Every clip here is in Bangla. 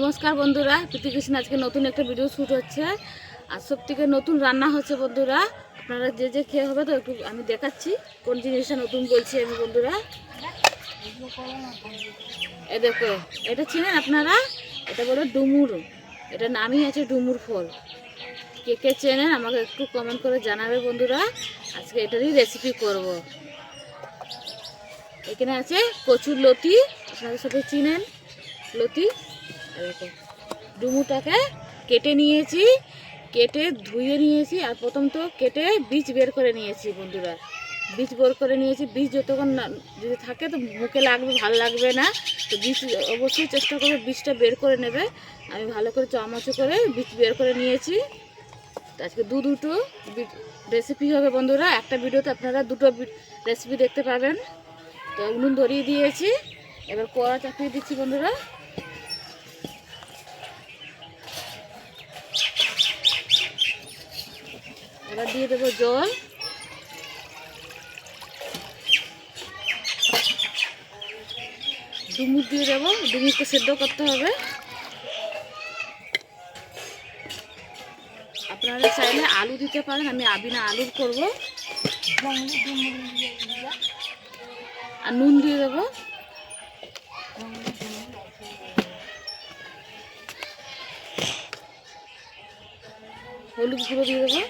নমস্কার বন্ধুরা প্রীতিকৃষ্ণ আজকে নতুন একটা ভিডিও শ্যুট হচ্ছে। আর সব থেকে নতুন রান্না হচ্ছে বন্ধুরা, আপনারা যে যে খেয়ে হবে তো একটু আমি দেখাচ্ছি, কোন জিনিসটা নতুন বলছি আমি বন্ধুরা। এ দেখো, এটা চিনেন আপনারা? এটা বলে ডুমুর, এটা নামই আছে ডুমুর ফল। কে কে চেনেন আমাকে একটু কমেন্ট করে জানাবে বন্ধুরা, আজকে এটারই রেসিপি করব। এখানে আছে কচুর লতি আপনারা সবাই চিনেন, লতি। এরকম। ডুমুটাকে কেটে নিয়েছি, কেটে ধুয়ে নিয়েছি, আর প্রথম তো কেটে বীজ বের করে নিয়েছি বন্ধুরা। বীজ বের করে নিয়েছি, বীজ যতক্ষণ যদি থাকে তো মুখে লাগবে, ভালো লাগবে না। তো বীজ অবশ্যই চেষ্টা করবে বীজটা বের করে নেবে। আমি ভালো করে চামচ করে বীজ বের করে নিয়েছি। আজকে দু দুটো রেসিপি হবে বন্ধুরা। একটা ভিডিওতে আপনারা দুটো রেসিপি দেখতে পাবেন। তো উনুন ধরিয়ে দিয়েছি। এবার কড়া চাপিয়ে দিচ্ছি বন্ধুরা। এবার দিয়ে দেবো জল। ডুমুর দিয়ে দেবো। ডুমুরকে সেদ্ধ করতে হবে। আপনারা চাইলে আলু দিতে পারেন, আমি আবিনা আলুর করব। আর নুন দিয়ে দেবো। হলুদ গুঁড়ো দিয়ে দেবো।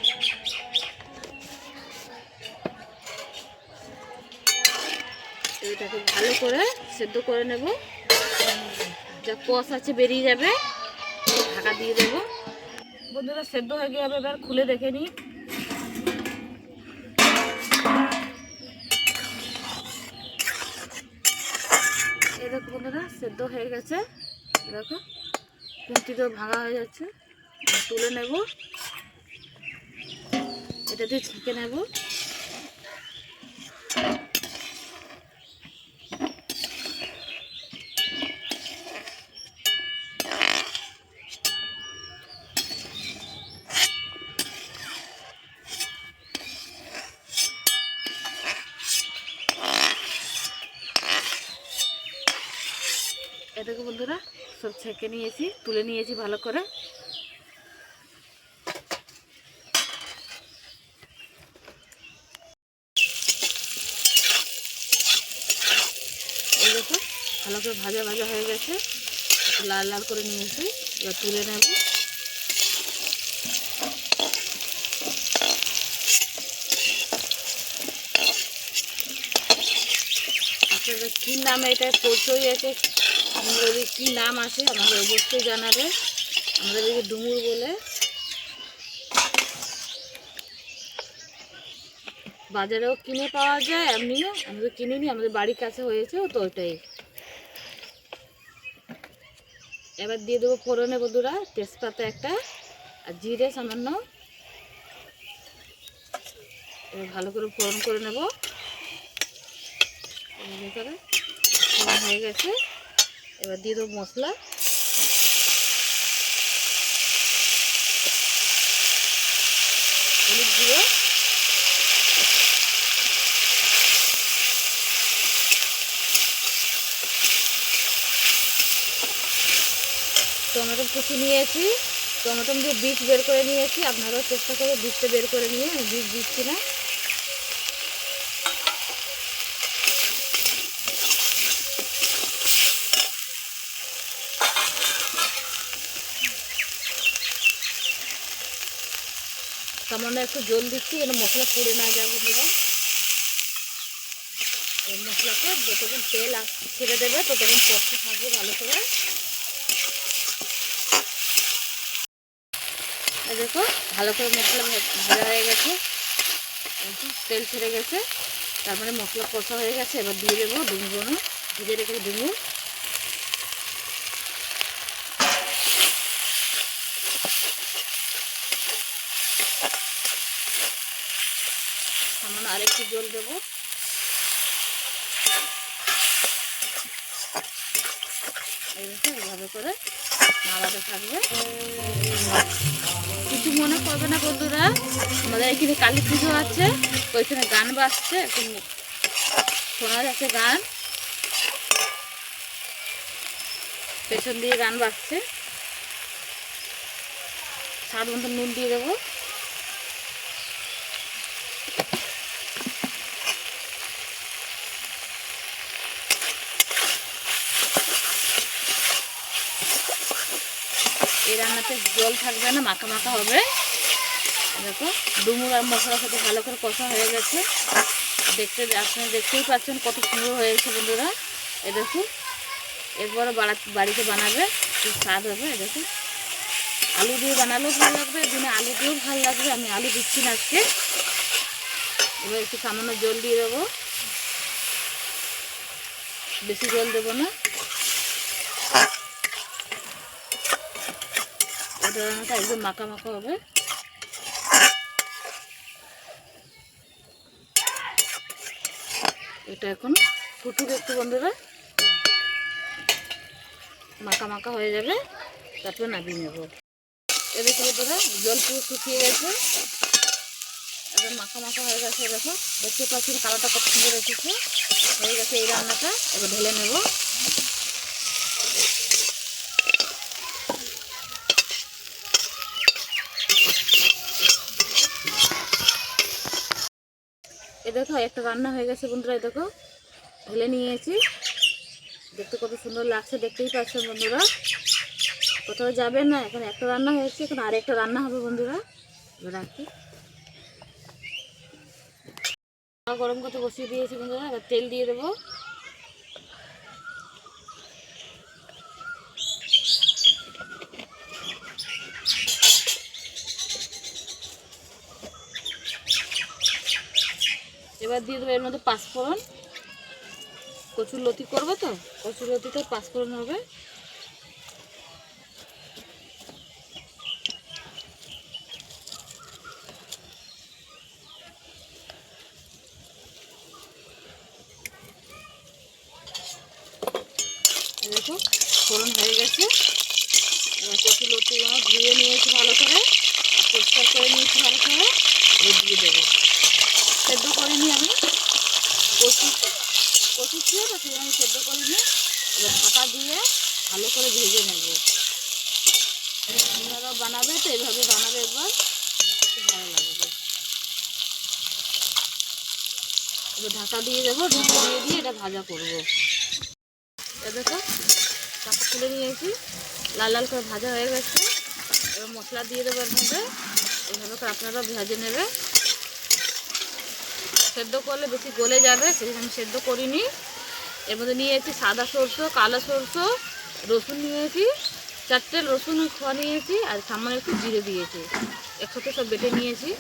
এটাকে ভালো করে সেদ্ধ করে নেব। যা কষ আছে বেরিয়ে যাবে, ঢাকা দিয়ে দেবো। বন্ধুরা, সেদ্ধ হয়ে গিয়ে এবার খুলে দেখে নিই। দেখো বন্ধুরা, সেদ্ধ হয়ে গেছে। দেখো কুমটিতেও ভাঙা হয়ে যাচ্ছে। তুলে নেব। এটা দিয়ে ছেঁকে নেব। এটাকে বন্ধুরা, সব ছেঁকে নিয়েছি, তুলে নিয়েছি ভালো করে। দেখো, ভালো করে ভাজা ভাজা হয়ে গেছে। লাল লাল করে নিয়েছি, এবার তুলে নেব। আপনাদের কী নামে এটা? কচই আছে আমাদের কী নাম আছে আমাদের অবশ্যই জানাবে। আমাদের এদিকে ডুমুর বলে। বাজারেও কিনে পাওয়া যায় এমনিও আমাদের কিনিনি, আমাদের বাড়ির কাছে হয়েছে তো ওইটাই। এবার দিয়ে দেবো ফোড়নে বন্ধুরা তেজপাতা একটা আর জিরে সামান্য। এবার ভালো করে ফোড়ন করে নেব। হয়ে গেছে। এবার দিয়ে দেবো মশলা। হলুদ গুঁড়ো। টমেটো কুচি নিয়েছি। টমেটো দিয়ে বীজ বের করে নিয়েছি। আপনারাও চেষ্টা করে বীজটা বের করে নিয়ে আমি বীজ দিচ্ছি না। সামান্য একটু জল দিচ্ছি, যেন মশলা পুড়ে না যায় বন্ধুরা। মশলাকে যতক্ষণ তেল ছেড়ে দেবে, ততক্ষণ কষতে থাকবে ভালো করে। দেখো, ভালো করে মশলা ভাজা হয়ে গেছে। তেল ছেড়ে গেছে, তার মানে মশলা কষা হয়ে গেছে, এবার দিয়ে দেবো ডুমুরগুলো ভিজে রেখে ডুমুর আরেকটু জল দেবো। এইভাবে করে নাড়াতে থাকবে। কিছু মনে করবে না বন্ধুরা। আমাদের এখানে কালী পুজো আছে ওইখানে গান বাজছে একটু শোনা যাচ্ছে গান। পেছন দিয়ে গান বাজছে। স্বাদ মতো নুন দিয়ে দেবো। রান্নাতে জল থাকবে না, মাখা মাখা হবে। দেখো, ডুমুর আর মশলার সাথে ভালো করে কষা হয়ে গেছে। দেখতে আপনারা দেখতেই পাচ্ছেন কত সুন্দর হয়েছে বন্ধুরা। এ দেখুন, এরপরে বাড়িতে বানাবে খুব স্বাদ হবে, এ দেখুন। আলু দিয়ে বানালেও ভালো লাগবে দিনে আলু দিয়েও ভালো লাগবে, আমি আলু দিচ্ছি না আজকে। এবার একটু সামান্য জল দিয়ে দেবো। বেশি জল দেবো না। রান্নাটা একদম মাখা মাখা হবে। এটা এখন ফুটুক একটু বন্ধুরা। মাখা মাখা হয়ে যাবে, তারপরে নামিয়ে নেব। এদিকে বন্ধুরা, জল পুরো শুকিয়ে গেছে। একদম মাখা মাখা হয়ে গেছে, দেখো। দেখতে পাচ্ছেন কালারটা কত সুন্দর এসেছে। হয়ে গেছে এই রান্নাটা, এবার ঢেলে নেব। এ দেখো, একটা রান্না হয়ে গেছে বন্ধুরা, এ দেখো। ঢেলে নিয়েছি। দেখতে কত সুন্দর লাগছে, দেখতেই পাচ্ছেন বন্ধুরা। কোথাও যাবেন না, এখন একটা রান্না হয়েছে, এখন আর একটা রান্না হবে বন্ধুরা। রাখি। গরম করতে বসিয়ে দিয়েছি বন্ধুরা, এবার তেল দিয়ে দেবো এবার দিয়ে দেবো এর মধ্যে পাঁচফোড়ন। কচুর লতি করব তো? কচুর লতিতে পাঁচফোড়ন হবে এই দেখো ফোড়ন হয়ে গেছে এবার কচুর লতি আমার ধুয়ে নিয়েছি ভালো করে আর পরিষ্কার করে নিয়েছি ভালো করে এবার দিয়ে দেবো সেদ্ধ করিনি আমি কচু কচু ছিল তো সেই আমি সেদ্ধ করিনি এবার ঢাকা দিয়ে ভালো করে ভেজে নেব। আপনারাও বানাবে তো এইভাবে বানাবে একবার। ভালো লাগবে। এবার ঢাকা দিয়ে দেবো, ঢাকা দিয়ে দিয়ে এটা ভাজা করব। দেখো চাপা তুলে নিয়েছি। লাল লাল করে ভাজা হয়ে গেছে। এবার মশলা দিয়ে দেবো এর মধ্যে। এইভাবে করে আপনারা ভেজে নেবে। সেদ্ধ করলে বেশি গলে যাবে জন্য আমি সেদ্ধ করিনি। এর মধ্যে নিয়েছি সাদা সরষে, কালো সরষে রসুন নিয়েছি, চারটে রসুন খোয়া নিয়েছি আর সামান্য একটু জিরে দিয়েছি। একসাথে সব বেটে নিয়েছি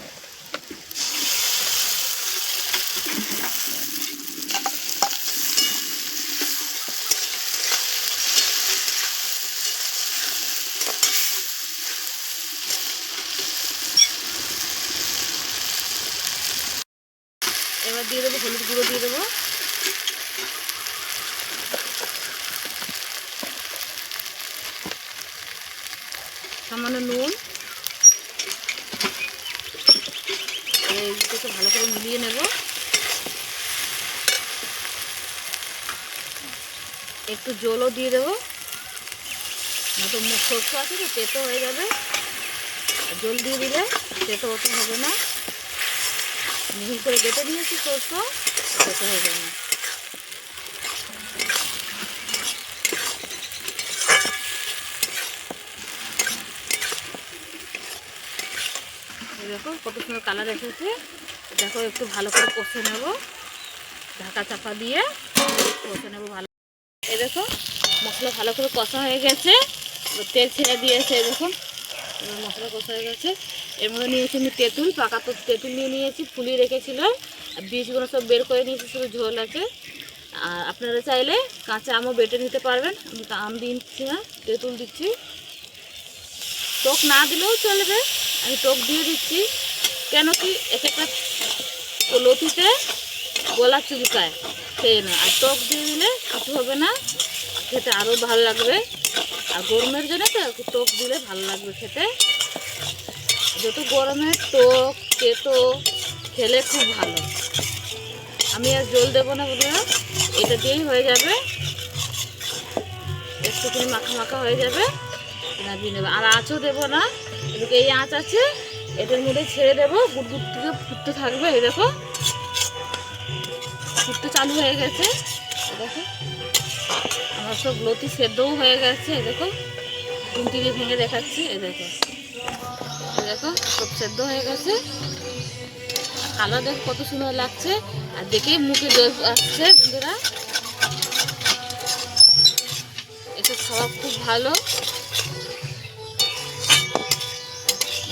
এবার দিয়ে দেবো হলুদ গুঁড়ো দিয়ে দেবো সামান্য নুন। এইটাকে ভালো করে মিলিয়ে নেব। একটু জলও দিয়ে দেবো। নয়তো মুখ সরষে আছে তো, তেতো হয়ে যাবে। আর জল দিয়ে দিলে তেতো ওটা হবে না। মিহি করে বেটে নিয়েছি সরষে, তেতো হবে না দেখো কত সুন্দর কালার এসেছে। দেখো একটু ভালো করে কষে নেব। ঢাকা চাপা দিয়ে কষে নেব ভালো। এই দেখো, মশলা ভালো করে কষা হয়ে গেছে। তেল ছেড়ে দিয়েছে দেখুন মশলা কষা হয়ে গেছে। এর মধ্যে নিয়েছি আমি তেঁতুল, পাকা তো তেঁতুল নিয়ে নিয়েছি রেখেছিলাম আর বীজগুলো সব বের করে নিয়েছি, শুধু ঝোল আছে। আর আপনারা চাইলে কাঁচা আমও বেটে নিতে পারবেন। আমি তো আম দিচ্ছি না, তেঁতুল দিচ্ছি। টক না দিলেও চলবে। আমি টক দিয়ে দিচ্ছি। কেন কি এক একটা লতিতে গলা চুলকায়, খেয়ে না। আর টক দিয়ে দিলে কিছু হবে না, খেতে আরও ভালো লাগবে। আর গরমের জন্য তো একটু টক দিলে ভালো লাগবে খেতে। যত গরমে টক তেতো, খেলে খুব ভালো। আমি আর জল দেবো না বলে এটা দিয়েই হয়ে যাবে। একটুখানি মাখা মাখা হয়ে যাবে। নামিয়ে নেবে। আর আঁচও দেবো না, এদিকে এই আঁচ আছে এটার মধ্যে ছেড়ে দেবো, গুড় থেকে ফুটতে থাকবে, এই দেখো। ফুটতে চালু হয়ে গেছে দেখো। আমার সব লতি সেদ্ধও হয়ে গেছে, এই দেখো। খুন্তি দিয়ে ভেঙে দেখাচ্ছি, এই দেখো। দেখো, সব সেদ্ধ হয়ে গেছে। কালার দেখো কত সুন্দর লাগছে, আর দেখেই মুখে জল আসছে, বন্ধুরা। এটা খাওয়া খুব ভালো।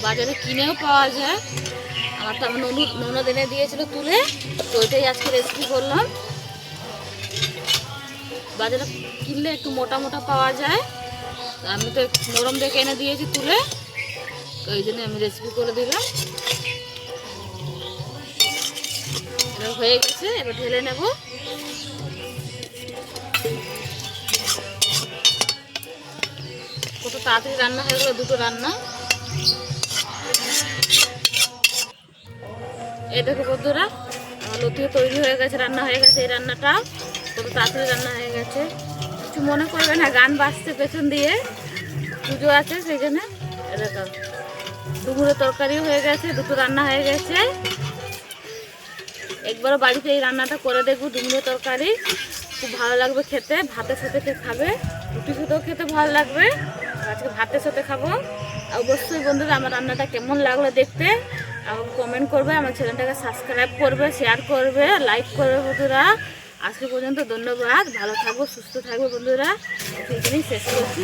বাজারে কিনেও পাওয়া যায়। আমার তো আমার ননদ ননদ এনে দিয়েছিল তুলে, তো ওইটাই আজকে রেসিপি করলাম। বাজারে কিনলে একটু মোটা মোটা পাওয়া যায়। আমি তো নরম দেখে এনে দিয়েছি তুলে, তো ওই জন্য আমি রেসিপি করে দিলাম। হয়ে গেছে, এবার ঢেলে নেব। কত তাড়াতাড়ি রান্না হয়ে গেলো, দুটো রান্না। এই দেখো বন্ধুরা লতিও তৈরি হয়ে গেছে, রান্না হয়ে গেছে, এই রান্নাটা কত তাড়াতাড়ি রান্না হয়ে গেছে। কিছু মনে করবে না, গান বাজছে পেছন দিয়ে, পুজো আছে এই দেখো ডুমুরের তরকারিও হয়ে গেছে, দুটো রান্না হয়ে গেছে। একবারও বাড়িতে এই রান্নাটা করে দেখব ডুমুরের তরকারি। খুব ভালো লাগবে খেতে, ভাতের সাথে খেয়ে খাবে? রুটির সাথেও খেতে ভালো লাগবে আজকে ভাতের সাথে খাব। অবশ্যই বন্ধুরা আমার রান্নাটা কেমন লাগল দেখতে কমেন্ট করবে, আমার চ্যানেলটাকে সাবস্ক্রাইব করবে শেয়ার করবে লাইক করবে বন্ধুরা। আজকে পর্যন্ত ধন্যবাদ, ভালো থাকব, সুস্থ থাকব বন্ধুরা। সেইখানেই শেষ করছি।